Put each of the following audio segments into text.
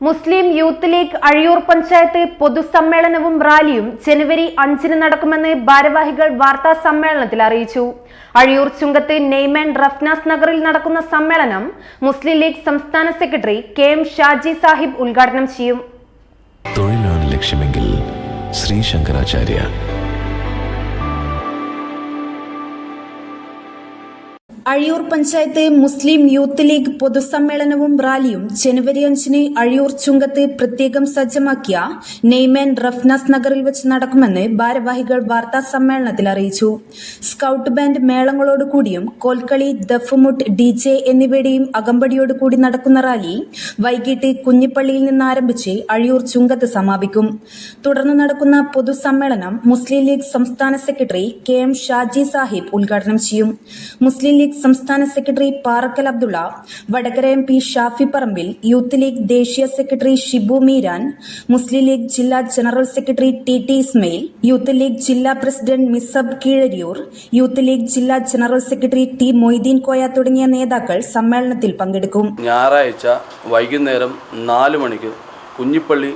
Muslim Youth League Azhiyur panchayat പൊതുസമ്മേളനവും റാലിയും ജനുവരി അഞ്ചിന് നടക്കുമെന്ന് ഭാരവാഹികൾ വാർത്താ സമ്മേളനത്തിൽ അറിയിച്ചു. അഴിയൂർ ചുങ്കത്ത് നെയ്മൻ റഫ്നാസ് നഗറിൽ നടക്കുന്ന സമ്മേളനം മുസ്ലിം ലീഗ് സംസ്ഥാന secretary K M Shaji Sahib ഉദ്ഘാടനം ചെയ്യും. തൊഴിലാണ് ലക്ഷ്യമെങ്കിൽ Sree Sankaracharya Azhiyur panchayat Muslim Youth League പൊതുസമ്മേളനവും റാലിയും ജനുവരി അഞ്ചിന് അഴിയൂർ ചുങ്കത്ത് പ്രത്യേകം സജ്ജമാക്കിയ നെയ്മേൻ റഫ്നാസ് നഗറിൽ വെച്ച് നടക്കുമെന്ന് ഭാരവാഹികൾ വാർത്താ സമ്മേളനത്തിൽ അറിയിച്ചു. സ്കൌട്ട് ബാൻഡ് മേളങ്ങളോടുകൂടിയും കോൽക്കളി ദഫുമുട്ട് ഡി ജെ എന്നിവയുടെയും അകമ്പടിയോട് കൂടി നടക്കുന്ന റാലി വൈകിട്ട് കുഞ്ഞിപ്പള്ളിയിൽ നിന്ന് ആരംഭിച്ച് അഴിയൂർ ചുങ്കത്ത് സമാപിക്കും. തുടർന്ന് നടക്കുന്ന പൊതുസമ്മേളനം മുസ്ലിം ലീഗ് സംസ്ഥാന secretary K M Shaji Sahib ഉദ്ഘാടനം ചെയ്യും. മുസ്ലിം ലീഗ് സംസ്ഥാന secretary Parakkal Abdulla Vadakara M P Shafi Parambil Youth League ദേശീയ secretary Shibu Meeran Muslim League ജില്ലാ general secretary T T Ismail Youth League ജില്ലാ president Misab Keezhariyur Youth League ജില്ലാ general secretary T Moideen Koya തുടങ്ങിയ നേതാക്കൾ സമ്മേളനത്തിൽ പങ്കെടുക്കും. ഞായറാഴ്ച വൈകുന്നേരം നാല് മണിക്ക് കുഞ്ഞിപ്പള്ളി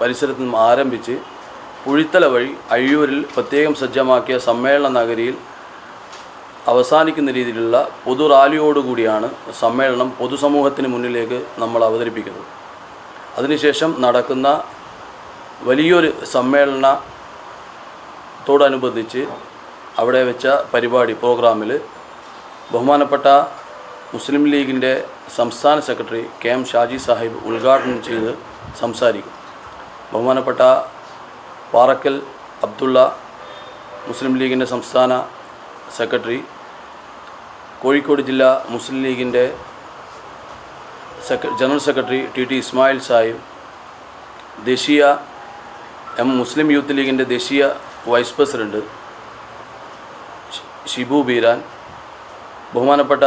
പരിസരത്ത് നിന്നും ആരംഭിച്ച് പുഴിത്തല വഴി അഴിയൂരിൽ പ്രത്യേകം സജ്ജമാക്കിയ സമ്മേളന നഗരിയിൽ അവസാനിക്കുന്ന രീതിയിലുള്ള പൊതു റാലിയോടുകൂടിയാണ് സമ്മേളനം പൊതുസമൂഹത്തിന് മുന്നിലേക്ക് നമ്മൾ അവതരിപ്പിക്കുന്നത്. അതിനുശേഷം നടക്കുന്ന വലിയൊരു സമ്മേളനത്തോടനുബന്ധിച്ച് അവിടെ വെച്ച പരിപാടി പ്രോഗ്രാമിൽ ബഹുമാനപ്പെട്ട മുസ്ലിം ലീഗിന്റെ സംസ്ഥാന secretary K M Shaji Sahib ഉദ്ഘാടനം ചെയ്ത് സംസാരിക്കും. ബഹുമാനപ്പെട്ട പാറക്കൽ അബ്ദുള്ള മുസ്ലിം ലീഗിന്റെ സംസ്ഥാന സെക്രട്ടറി. കോഴിക്കോട് ജില്ലാ മുസ്ലിം ലീഗിന്റെ general secretary T T Ismail Sahib ദേശീയ എം മുസ്ലിം യൂത്ത് ലീഗിന്റെ ദേശീയ വൈസ് പ്രസിഡന്റ് ഷിബു ബീരാൻ ബഹുമാനപ്പെട്ട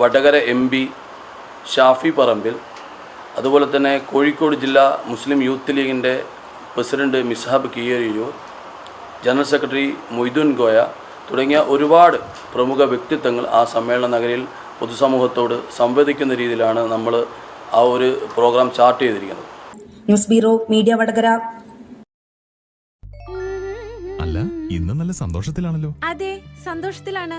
വടകര എം പി ഷാഫി പറമ്പിൽ അതുപോലെ തന്നെ കോഴിക്കോട് ജില്ലാ മുസ്ലിം യൂത്ത് ലീഗിന്റെ president Mishab Kiyariyur general secretary Moythun Goya തുടങ്ങിയ ഒരുപാട് പ്രമുഖ വ്യക്തിത്വങ്ങൾ ആ സമ്മേളന നഗരിയിൽ പൊതുസമൂഹത്തോട് സംവദിക്കുന്ന രീതിയിലാണ് നമ്മൾ ആ ഒരു പ്രോഗ്രാം ചാർട്ട് ചെയ്തിരിക്കുന്നത്. News bureau media Vadakara. അല്ല ഇന്ന് നല്ല സന്തോഷത്തിലാണല്ലോ. അതെ സന്തോഷത്തിലാണ്.